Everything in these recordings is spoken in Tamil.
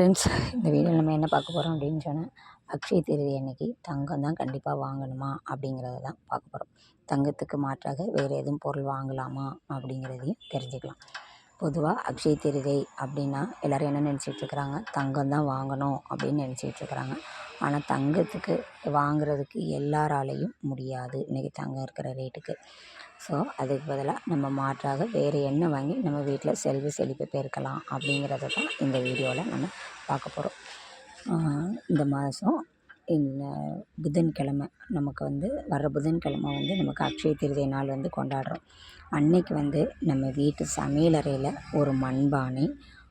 ஃப்ரெண்ட்ஸ் இந்த வீடியோ நம்ம என்ன பார்க்க போகிறோம் அப்படின்னு சொன்னால் அக்ஷய திருதி அன்னைக்கு தங்கம் தான் கண்டிப்பாக வாங்கணுமா அப்படிங்கிறத தான் பார்க்க போகிறோம் தங்கத்துக்கு மாற்றாக வேறு எதுவும் பொருள் வாங்கலாமா அப்படிங்கிறதையும் தெரிஞ்சுக்கலாம். பொதுவாக அக்ஷய திருதை அப்படின்னா எல்லோரும் என்ன நினச்சிட்ருக்குறாங்க தங்கம் தான் வாங்கணும் அப்படின்னு நினச்சிட்ருக்குறாங்க ஆனால் தங்கத்துக்கு வாங்குறதுக்கு எல்லாராலேயும் முடியாது. இன்றைக்கி தங்கம் இருக்கிற ரேட்டுக்கு. ஸோ அதுக்கு பதிலாக நம்ம மாற்றாக வேறு என்ன வாங்கி நம்ம வீட்டில் செல்வ செழிப்பை பெருக்கலாம் அப்படிங்கிறத தான் இந்த வீடியோவில் நம்ம பார்க்க போகிறோம் இந்த மாதம் இந்த புதன்கிழமை நமக்கு வந்து வர்ற புதன்கிழமை வந்து நமக்கு அக்ஷய திருதி நாள் வந்து கொண்டாடுறோம். அன்னைக்கு வந்து நம்ம வீட்டு சமையலறையில் ஒரு மண்பானை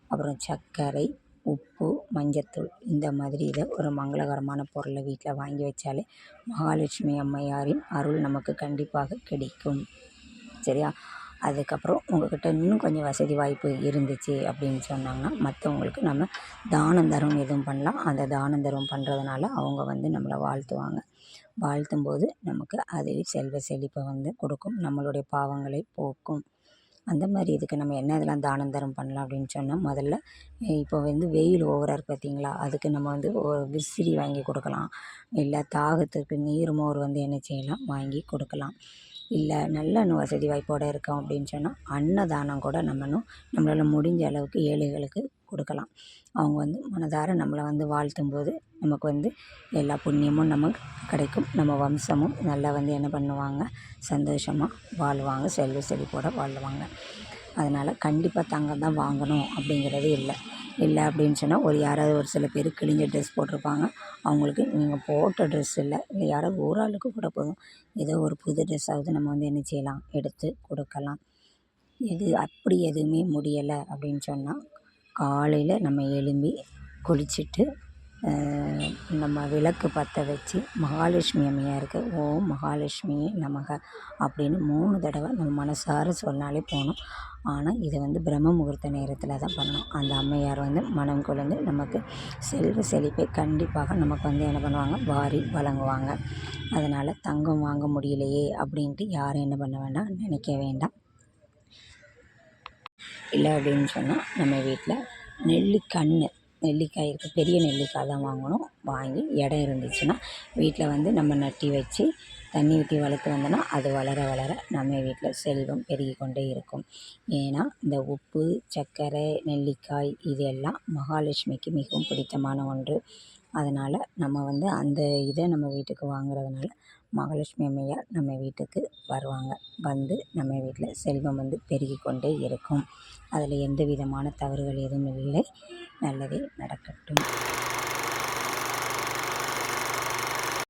அப்புறம் சர்க்கரை உப்பு மஞ்சத்தூள் இந்த மாதிரி இதை ஒரு மங்களகரமான பொருளை வீட்டில் வாங்கி வச்சாலே மகாலட்சுமி அம்மையாரின் அருள் நமக்கு கண்டிப்பாக கிடைக்கும். சரியா? அதுக்கப்புறம் உங்கள்கிட்ட இன்னும் கொஞ்சம் வசதி வாய்ப்பு இருந்துச்சு அப்படின்னு சொன்னாங்கன்னா மற்றவங்களுக்கு நம்ம தானம் தர்மம் எதுவும் பண்ணலாம். அந்த தானம் தர்மம் பண்ணுறதுனால அவங்க வந்து நம்மளை வாழ்த்துவாங்க. வாழ்த்தும் போது நமக்கு அதுவே செல்வ செழிப்பை வந்து கொடுக்கும். நம்மளுடைய பாவங்களை போக்கும். அந்த மாதிரி இதுக்கு நம்ம என்ன இதெல்லாம் தானம் தரம் பண்ணலாம் அப்படின்னு சொன்னால் முதல்ல இப்போ வந்து வெயில் ஓவராக இருக்குது பார்த்தீங்களா அதுக்கு நம்ம வந்து விசிறி வாங்கி கொடுக்கலாம். இல்லை தாகத்துக்கு நீர் மோர் வந்து என்ன செய்யலாம்? வாங்கி கொடுக்கலாம். இல்லை நல்ல இன்னும் வசதி வாய்ப்போடு இருக்கோம் அப்படின்னு சொன்னால் அன்னதானம் கூட நம்ம இன்னும் நம்மளால் முடிஞ்ச அளவுக்கு ஏழைகளுக்கு கொடுக்கலாம். அவங்க வந்து மனதார நம்மளை வந்து வாழ்த்தும் போது நமக்கு வந்து எல்லா புண்ணியமும் நமக்கு கிடைக்கும். நம்ம வம்சமும் நல்லா வந்து என்ன பண்ணுவாங்க? சந்தோஷமாக வாழ்வாங்க செல்வ செழிப்போடு வாழ்வாங்க. அதனால் கண்டிப்பாக தங்கம் தான் வாங்கணும் அப்படிங்கிறது இல்லை. இல்லை அப்படின்னு சொன்னால் ஒரு யாராவது ஒரு சில பேர் கிழிஞ்ச ட்ரெஸ் போட்டிருப்பாங்க. அவங்களுக்கு நீங்கள் போட்ட ட்ரெஸ் இல்லை இல்லை யாராவது ஒரு ஆளுக்கு கூட போதும். ஏதோ ஒரு புது ட்ரெஸ்ஸாவது நம்ம வந்து என்ன செய்யலாம்? எடுத்து கொடுக்கலாம். இது அப்படி எதுவுமே முடியலை அப்படின்னு சொன்னால் காலையில் நம்ம எழும்பி குளிச்சுட்டு நம்ம விளக்கு பற்ற வச்சு மகாலட்சுமி அம்மையாருக்கு ஓம் மகாலட்சுமி நமக அப்படின்னு மூணு தடவை நம்ம மனசார சொன்னாலே போகணும் ஆனால் இதை வந்து பிரம்ம முகூர்த்த நேரத்தில் தான் பண்ணணும் அந்த அம்மையார் வந்து மனம் கொழுந்து நமக்கு செல்வ செழிப்பை கண்டிப்பாக நமக்கு வந்து என்ன பண்ணுவாங்க? வாரி வழங்குவாங்க. அதனால் தங்கம் வாங்க முடியலையே அப்படின்ட்டு யாரும் என்ன பண்ண வேண்டாம் நினைக்க வேண்டாம். இல்லை அப்படின்னு சொன்னால் நம்ம வீட்டில் நெல்லிக்கன்று நெல்லிக்காய் இருக்குது பெரிய நெல்லிக்காய் தான் வாங்கணும். வாங்கி இடம் இருந்துச்சுன்னா வீட்டில் வந்து நம்ம நட்டி வச்சு தண்ணி ஊற்றி வளர்த்து வந்தோன்னா அது வளர வளர நம்ம வீட்டில் செல்வம் பெருகி கொண்டே இருக்கும். ஏன்னா இந்த உப்பு சர்க்கரை நெல்லிக்காய் இது எல்லாம் மகாலட்சுமிக்கு மிகவும் பிடித்தமான ஒன்று. அதனால் நம்ம வந்து அந்த இதை நம்ம வீட்டுக்கு வாங்குறதுனால மகாலட்சுமி அம்மையார் நம்ம வீட்டுக்கு வருவாங்க. வந்து நம்ம வீட்டில் செல்வம் வந்து பெருகி கொண்டே இருக்கும். அதில் எந்த விதமான தவறுகள் எதுவும் இல்லை. நல்லதே நடக்கட்டும்.